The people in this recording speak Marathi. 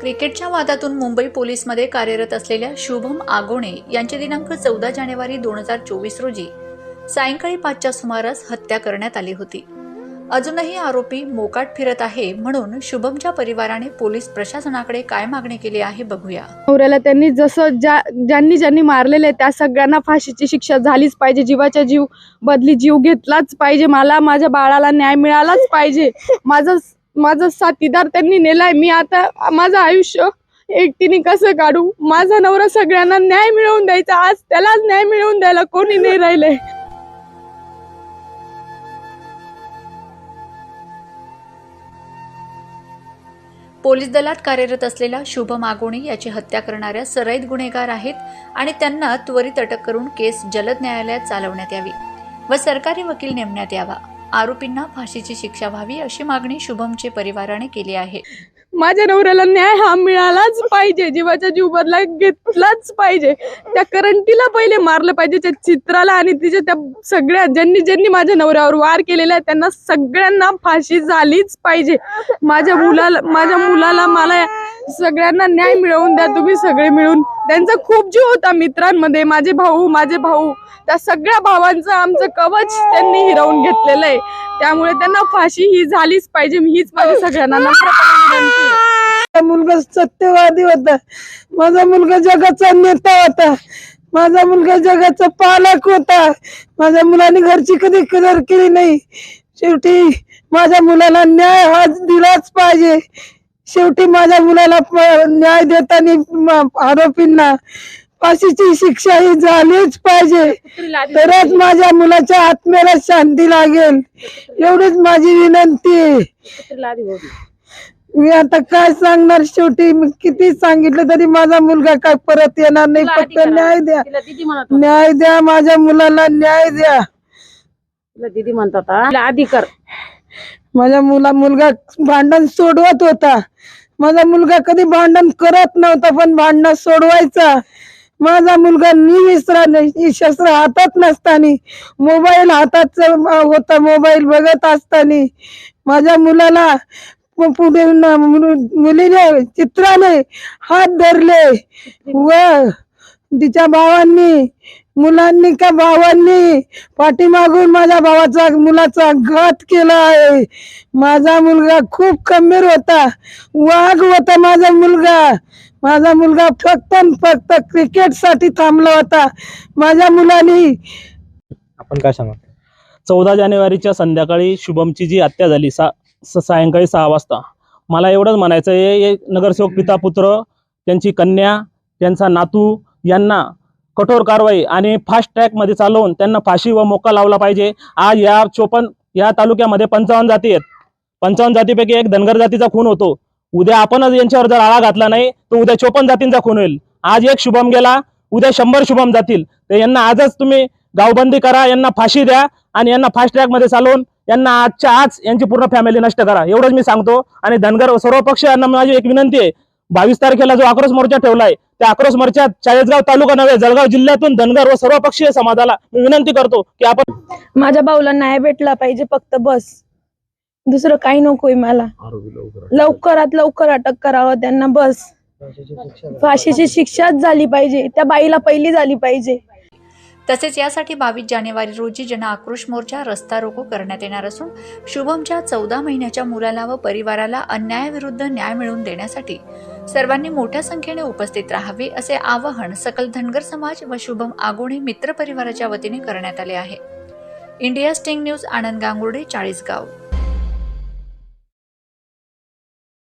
क्रिकेटच्या वादातून मुंबई पोलीसमध्ये कार्यरत असलेल्या शुभम आगोणे यांची दिनांक चौदा जानेवारी दोन हजार चोवीस रोजी सायंकाळी पाचच्या सुमारास हत्या करण्यात आली होती. अजूनही आरोपी मोकाट फिरत आहे म्हणून शुभमच्या परिवाराने पोलीस प्रशासनाकडे काय मागणी केली आहे बघूया. नवऱ्याला त्यांनी जसं ज्या ज्यांनी ज्यांनी मारलेले आहे, त्या सगळ्यांना फाशीची शिक्षा झालीच पाहिजे. जीवाच्या जीव बदली जीव घेतलाच पाहिजे. मला माझ्या बाळाला न्याय मिळालाच पाहिजे. माझं माझं साथीदार त्यांनी नेलाय. मी आता माझं आयुष्य एकटीने कसं काढू? माझा नवरा सगळ्यांना न्याय मिळवून द्यायचा. आज त्यालाच न्याय मिळवून द्यायला कोणी नाही राहिले पोलीस दलात कार्यरत असलेला शुभम मागोणी याची हत्या करणाऱ्या सराईत गुन्हेगार आहेत आणि त्यांना त्वरित अटक करून केस जलद न्यायालयात चालवण्यात यावी व सरकारी वकील नेमण्यात यावा. आरोपींना फाशीची शिक्षा व्हावी अशी मागणी शुभमचे परिवाराने केली आहे. माझ्या नवऱ्याला न्याय हा मिळालाच पाहिजे. जीवाचा जीव बदला घेतलाच पाहिजे. त्या करंटीला पहिले मारलं पाहिजे. त्या चित्राला आणि तिच्या त्या सगळ्या ज्यांनी ज्यांनी माझ्या नवऱ्यावर वार केलेला आहे त्यांना सगळ्यांना फाशी झालीच पाहिजे. माझ्या मुलाला माझ्या मुलाला मला सगळ्यांना न्याय मिळवून द्या तुम्ही सगळे मिळून. त्यांचा खूप जीव होता मित्रांमध्ये माझे भाऊ माझे भाऊ. त्या सगळ्या भावांचं आमचं कवच त्यांनी हिरावून घेतलेलं आहे. त्यामुळे त्यांना फाशी ही झालीच पाहिजे हीच माझी सगळ्यांना नम्रपणे विनंती आहे. माझा मुलगा सत्यवादी होता. माझा मुलगा जगाचा नेता होता. माझा मुलगा जगाचा पालक होता. माझ्या मुलाने घरची कधी कदर केली नाही. शेवटी माझ्या मुलाला न्याय हा दिलाच पाहिजे. शेवटी माझ्या मुलाला न्याय देताना आरोपींना फाशीची शिक्षा ही झालीच पाहिजे. तरच माझ्या मुलाच्या आत्म्याला शांती लागेल. एवढीच माझी विनंती. मी आता काय सांगणार? शेवटी मी किती सांगितलं तरी माझा मुलगा काय परत येणार नाही. फक्त न्याय द्या. न्याय द्या माझ्या मुलाला न्याय द्या. दीदी म्हणतात हा. माझ्या मुला मुलगा भांडण सोडवत होता. माझा मुलगा कधी भांडण करत नव्हता पण भांडण सोडवायचा. माझा मुलगा निविसरा शस्त्र हातात नसताना मोबाईल हातात होता मोबाईल बघत असताना माझ्या मुलाला पुढे मुलीने चित्राने हात धरले व तिच्या भावांनी मुलांनी का भावांनी? पाठीमागून माझ्या भावाचा मुलाचा घात केला आहे. माझा मुलगा खूप खंबीर होता. वाघ होता माझा मुलगा. माझा मुलगा फक्त फक्त क्रिकेटसाठी थांबला होता. माझ्या मुलांनी आपण काय सांगा? चौदा जानेवारीच्या संध्याकाळी शुभमची जी हत्या झाली सा स- सायंकाळी सहा वाजता. मला एवढंच म्हणायचं आहे हे नगरसेवक पिता पुत्र त्यांची कन्या त्यांचा नातू यांना कठोर कारवाई आणि फास्ट ट्रॅकमध्ये चालवून त्यांना फाशी व मोका लावला पाहिजे. आज या चोपन्न या तालुक्यामध्ये पंचावन्न जाती आहेत. पंचावन्न जातीपैकी एक धनगर जातीचा खून होतो. उद्या आपणच यांच्यावर जर आळा घातला नाही तर उद्या चोपन्न जातींचा खून होईल. आज एक शुभम गेला उद्या शंभर शुभम जातील. तर यांना आजच तुम्ही गावबंदी करा यांना फाशी द्या आणि यांना फास्ट ट्रॅकमध्ये चालवून यांना आजच्या आज यांची पूर्ण फॅमिली नष्ट करा. एवढंच मी सांगतो आणि धनगर सर्व पक्ष यांना माझी एक विनंती आहे. बावीस तारखेला जो आक्रोश मोर्चा ठेवलाय त्या आक्रोश मोर्चात चाळीसगाव तालुका नव्हे जळगाव जिल्ह्यातून धनगर व सर्व पक्षीय समाजाला मी विनंती करतो की आपण माझ्या भाऊला न्याय भेटला पाहिजे फक्त बस. दुसरं काही नकोय मला. लवकरात लवकर अटक करावं त्यांना बस. फाशीची शिक्षाच झाली पाहिजे. त्या बाईला पहिली झाली पाहिजे. तसेच यासाठी बावीस जानेवारी रोजी जन आक्रोश मोर्चा रस्ता रोको करण्यात येणार असून शुभमच्या चौदा महिन्याच्या मुलाला व परिवाराला अन्यायाविरुद्ध न्याय मिळवून देण्यासाठी सर्वांनी मोठ्या संख्येने उपस्थित राहावे असे आवाहन सकल धनगर समाज व शुभम आगोणे मित्र परिवाराच्या वतीने करण्यात आले आहे. India sting news Anand Gangurde Chalisgaon.